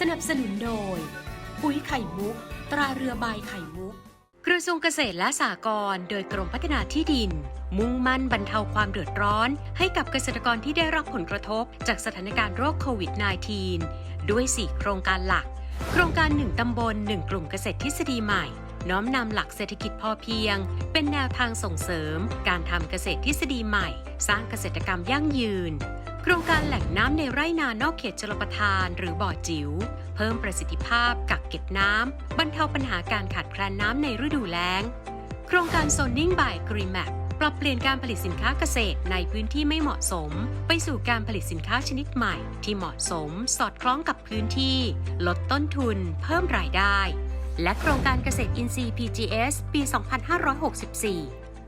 สนับสนุนโดย ปุ๋ยไข่มุก ตราเรือใบไข่มุก กระทรวงเกษตรและสหกรณ์โดยกรมพัฒนาที่ดิน มุ่งมั่นบรรเทาความเดือดร้อน ให้กับเกษตรกรที่ได้รับผลกระทบ จากสถานการณ์โรคโควิด -19 ด้วย 4 โครงการหลัก โครงการ 1 ตำบล 1 กลุ่มเกษตรทฤษฎีใหม่ น้อมนำหลักเศรษฐกิจพอเพียง เป็นแนวทางส่งเสริม การทำเกษตรทฤษฎีใหม่ สร้างเกษตรกรรมยั่งยืน โครงการแหล่งน้ำในไร่นานอกเขตชลประทาน หรือบ่อจิ๋วเพิ่มประสิทธิภาพกักเก็บน้ำบรรเทาปัญหาการขาดแคลนน้ำในฤดูแล้ง โครงการโซนนิ่งบายกรีแมปปรับเปลี่ยนการผลิตสินค้าเกษตรในพื้นที่ไม่เหมาะสม ไปสู่การผลิตสินค้าชนิดใหม่ ที่เหมาะสม สอดคล้องกับพื้นที่ ลดต้นทุน เพิ่มรายได้ และโครงการเกษตรอินทรีย์ PGS ปี 2564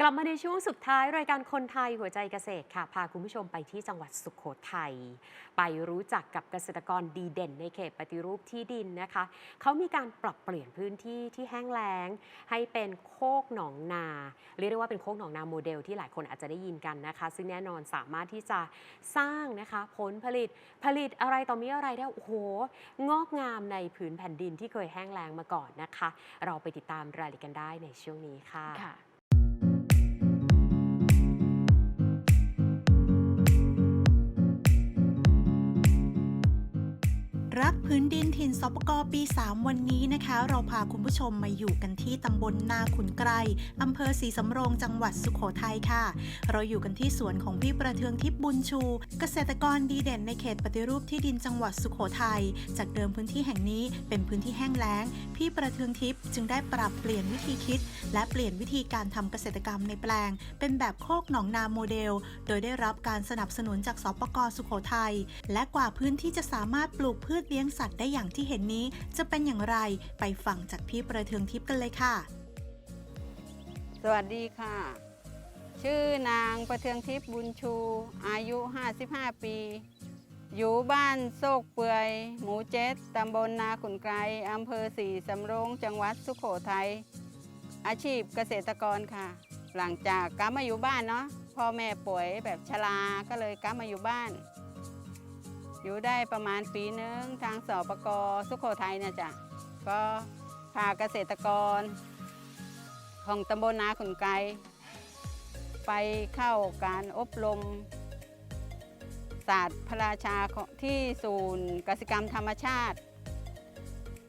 กลับมาในช่วงสุดท้ายรายการคนไทยหัวใจเกษตรค่ะ พาคุณผู้ชมไปที่จังหวัดสุขโขทัยไปรู้จักกับเกษตรกรดีเด่นในเขตปฏิรูปที่ดินนะคะเขามีการปรับเปลี่ยนพื้นที่ที่แห้งแล้ง ให้เป็นโคกหนองนา เรียกได้ว่าเป็นโคกหนองนาโมเดลที่หลายคนอาจจะได้ยินกันนะคะ ซึ่งแน่นอนสามารถที่จะสร้างนะคะผลผลิตผลิตอะไรต่อมีอะไรได้โอ้โหงอกงามในผืนแผ่นดินที่เคยแห้งแล้งมาก่อนนะคะ เราไปติดตามรายละเอียดกันได้ในช่วงนี้ค่ะ รักพื้นดินถิ่นสปกปี 3 วันนี้นะคะ เราพาคุณผู้ชมมาอยู่กันที่ตำบลนาขุนไกรอำเภอศรีสำโรงจังหวัดสุขโขทัยค่ะ เราอยู่กันที่สวนของพี่ประเทืองทิพย์บุญชู เกษตรกรดีเด่นในเขตปฏิรูปที่ดินจังหวัดสุขโขทัยจากเดิมพื้นที่แห่งนี้เป็นพื้นที่แห้งแล้ง พี่ประเทืองทิพย์จึงได้ปรับเปลี่ยนวิธีคิด และเปลี่ยนวิธีการทำเกษตรกรรมในแปลง เป็นแบบโคกหนองนาโมเดล โดยได้รับการสนับสนุนจากสปกสุขโขทัยและกว่าพื้นที่จะสามารถปลูกพืชเลี้ยงสัตว์ได้อย่างที่เห็นนี้ จะเป็นอย่างไรไปฟังจากพี่ประเทืองทิพย์กันเลยค่ะ สวัสดีค่ะ ชื่อนางประเทืองทิพย์บุญชู อายุ 55 ปี อยู่บ้านโซกเปื่อย หมูเจ็ดตำบลนาขุนไกรอำเภอสีสำโรงจังหวัดสุขโขทัยอาชีพเกษตรกรค่ะ หลังจากกลับมาอยู่บ้านเนาะพ่อแม่ป่วยแบบชราก็เลยกลับมาอยู่บ้าน อยู่ได้ประมาณปีนึงทางสปกสุขโขทัยเนี่ยจ้ะก็พาเกษตรกร ของตำบลนาขุนไกรไปเข้าการอบรมศาสตร์พระราชาที่ศูนย์กสิกรรมธรรมชาติ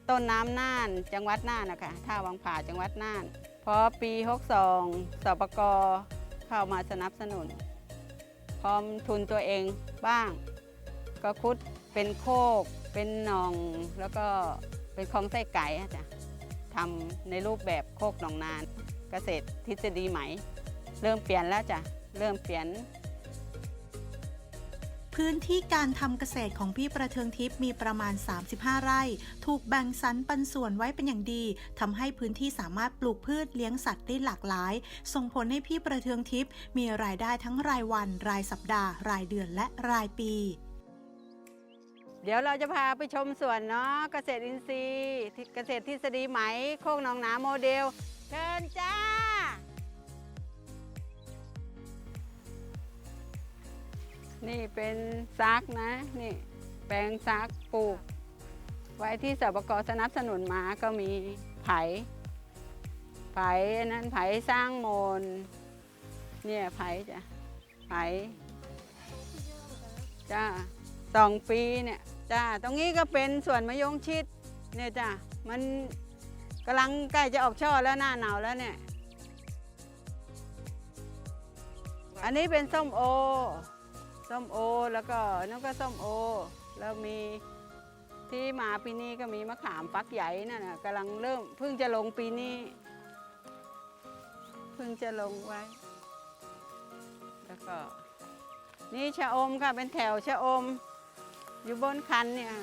ต้นน้ำน่านจังหวัดน่านนะคะท่าวังผาจังหวัดน่านพอปี 62 สปกเข้ามาสนับสนุน พร้อมทุนตัวเองบ้าง ก็คุดเป็นโคก เป็นหนอง แล้วก็เป็นคลองไส้ไก่จ้ะทำในรูปแบบโคกหนองนานเกษตรทฤษฎีใหม่ เริ่มเปลี่ยนแล้วจ้ะเริ่มเปลี่ยน พื้นที่การทำเกษตรของพี่ประเทืองทิพย์มีประมาณ 35 ไร่ ถูกแบ่งสรรปันส่วนไว้เป็นอย่างดีทำให้พื้นที่สามารถปลูกพืชเลี้ยงสัตว์ได้หลากหลาย ส่งผลให้พี่ประเทืองทิพย์มีรายได้ทั้งรายวัน รายสัปดาห์ รายเดือนและรายปี เดี๋ยวเราจะพาไปชมสวนเนาะเกษตรอินทรีย์เกษตรทฤษฎีไหมโคกหนองนาโมเดล เชิญจ้า นี่เป็นซักนะ นี่แปลงซักปลูก ไว้ที่สปกสนับสนุนมาก็มีไผ่ไผ่นนั้นไผ่สร้างโมน เนี่ยไผ่จ้ะไผ่จ้า สองปีเนี่ยจ้าตรงนี้ก็เป็นสวนมะยงชิดเนี่ยจ้ามันกำลังใกล้จะออกช่อแล้วหน้าหนาวแล้วเนี่ย อันนี้เป็นส้มโอ ส้มโอแล้วก็นั่นก็ส้มโอ แล้วมีที่มาปีนี้ก็มีมะขามฟักใหญ่นั่นนะกำลังเริ่มเพิ่งจะลงปีนี้ เพิ่งจะลงไว้ แล้วก็ นี่ชะอมค่ะเป็นแถวชะอม อยู่บนคันเนี่ย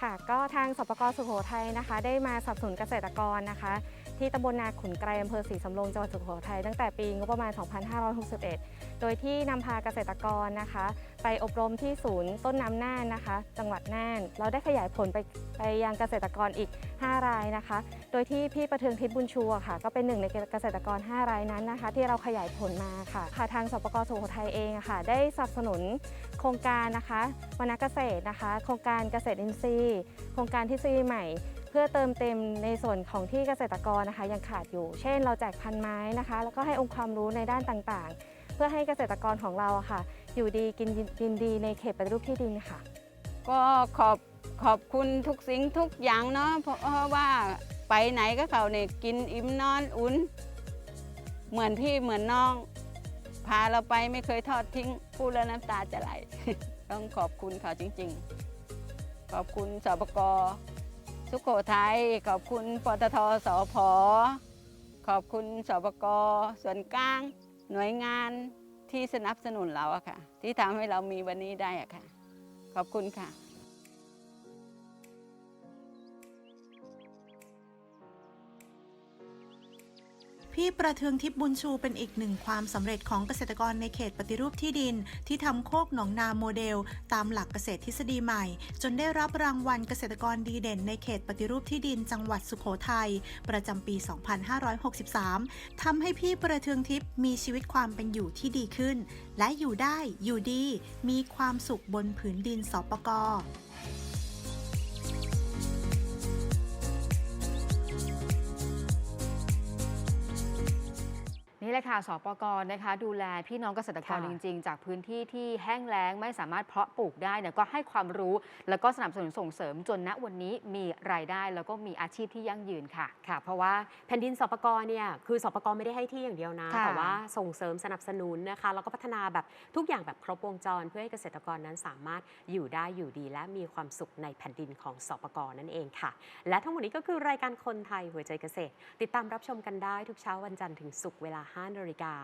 ค่ะ ก็ทางสปกสุโขทัยนะคะ ได้มาสนับสนุนเกษตรกรนะคะ ที่ตำบลนาขุนไกรอำเภอศรีสำโรงจังหวัดสุโขทัยตั้งแต่ปีงบประมาณ 2561โดยที่นำพาเกษตรกรนะคะ ไปอบรมที่ศูนย์ต้นน้ำน่านนะคะ จังหวัดน่าน เราได้ขยายผลไปไปยังเกษตรกรอีก 5 รายนะคะ โดยที่พี่ประเทืองทิพย์บุญชูค่ะ ก็เป็นหนึ่งในเกษตรกร 5 รายนั้นนะคะ ที่เราขยายผลมาค่ะค่ะทางสปกสุโขทัยเองค่ะ ได้สนับสนุนโครงการนะคะวรรณเกษตรนะคะ โครงการเกษตรอินทรีย์ โครงการทฤษฎีใหม่เพื่อเติมเต็มในส่วนของที่เกษตรกรนะคะยังขาดอยู่ เช่น เราแจกพันไม้นะคะ แล้วก็ให้องค์ความรู้ในด้านต่างๆ เพื่อให้เกษตรกรของเราค่ะ อยู่ดีกินกินดีในเขตปฏิรูปที่ดินค่ะ ก็ขอบขอบคุณทุกสิ่งทุกอย่างเนาะเพราะว่าไปไหนก็เขาเนี่ยกินอิ่มนอนอุ่น เหมือนพี่เหมือนน้อง พาเราไปไม่เคยทอดทิ้งพูดแล้วน้ำตาจะไหล ต้องขอบคุณเขาจริง ๆ ขอบคุณสปกสุโขทัยขอบคุณปตทสพขอบคุณสปกส่วนกลาง หน่วยงานที่สนับสนุนเราอะค่ะ ที่ทำให้เรามีวันนี้ได้อะค่ะ ขอบคุณค่ะ พี่ประเทืองทิพย์บุญชูเป็นอีกหนึ่งความสำเร็จของเกษตรกรในเขตปฏิรูปที่ดิน ที่ทำโคกหนองนาโมเดล ตามหลักเกษตรทฤษฎีใหม่ จนได้รับรางวัลเกษตรกรดีเด่นในเขตปฏิรูปที่ดินจังหวัดสุโขทัยประจำปี 2563 ทำให้พี่ประเทืองทิพย์มีชีวิตความเป็นอยู่ที่ดีขึ้น และอยู่ได้อยู่ดี มีความสุขบนผืนดินสปก แหละค่ะสปกรนะคะ ดูแลพี่น้องเกษตรกรค่ะจริง ๆ จากพื้นที่ที่แห้งแล้งไม่สามารถเพาะปลูกได้เนี่ยก็ให้ความรู้แล้วก็สนับสนุนส่งเสริมจนณวันนี้มีรายได้แล้วก็มีอาชีพที่ยั่งยืนค่ะ ค่ะ เพราะว่าแผ่นดินสปกรเนี่ยคือสปกรไม่ได้ให้ที่อย่างเดียวนะค่ะ แต่ว่าส่งเสริมสนับสนุนนะคะแล้วก็พัฒนาแบบทุกอย่างแบบครบวงจร เพื่อให้เกษตรกรนั้นสามารถอยู่ได้อยู่ดี และมีความสุขในแผ่นดินของสปกรนั่นเองค่ะ และทั้งหมดนี้ก็คือรายการคนไทยหัวใจเกษตร ติดตามรับชมกันได้ทุกเช้าวันจันทร์ถึงศุกร์เวลา5นาฬิกา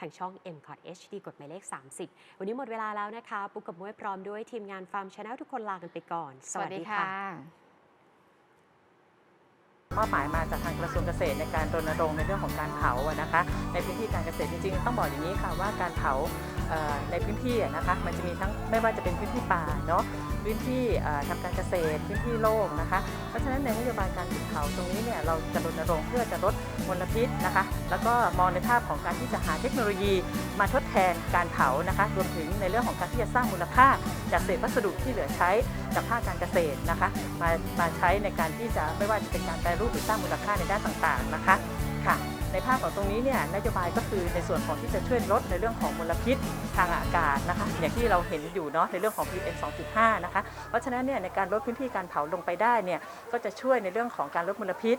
ทางช่อง m c o t HD กดหมายเลข 30 วันนี้หมดเวลาแล้วนะคะ ปุ๊กกับมุ้ยพร้อมด้วยทีมงานฟาร์มชาแนลทุกคนลากันไปก่อน สวัสดีค่ะ มอบหมายมาจากทางกระทรวงเกษตรในการรณรงค์ในเรื่องของการเผาอะนะคะ ในพื้นที่การเกษตรจริงๆ ต้องบอกอย่างนี้ค่ะว่าการเผาในพื้นที่นะคะมันจะมีทั้งไม่ว่าจะเป็นพื้นที่ป่าเนาะพื้นที่เอ่อทำการเกษตรพื้นที่โล่งนะคะ เพราะฉะนั้นในนโยบายการเผาตรงนี้เนี่ยเราจะรณรงค์เพื่อจะลดมลพิษนะคะ แล้วก็มองในภาพของการที่จะหาเทคโนโลยีมาทดแทนการเผานะคะรวมถึงในเรื่องของการที่จะสร้างมูลค่า จากเศษวัสดุที่เหลือใช้จากภาคการเกษตรนะคะ มามาใช้ในการที่จะไม่ว่าจะเป็นการแปรรูปหรือสร้างมูลค่าในด้านต่างๆนะคะค่ะในภาพของตรงนี้เนี่ยนโยบายก็คือในส่วนของที่จะช่วยลดในเรื่องของมลพิษทางอากาศนะคะอย่างที่เราเห็นอยู่เนาะในเรื่องของ PM 2.5 นะคะเพราะฉะนั้นเนี่ยในการลดพื้นที่การเผาลงไปได้เนี่ยก็จะช่วยในเรื่องของการลดมลพิษ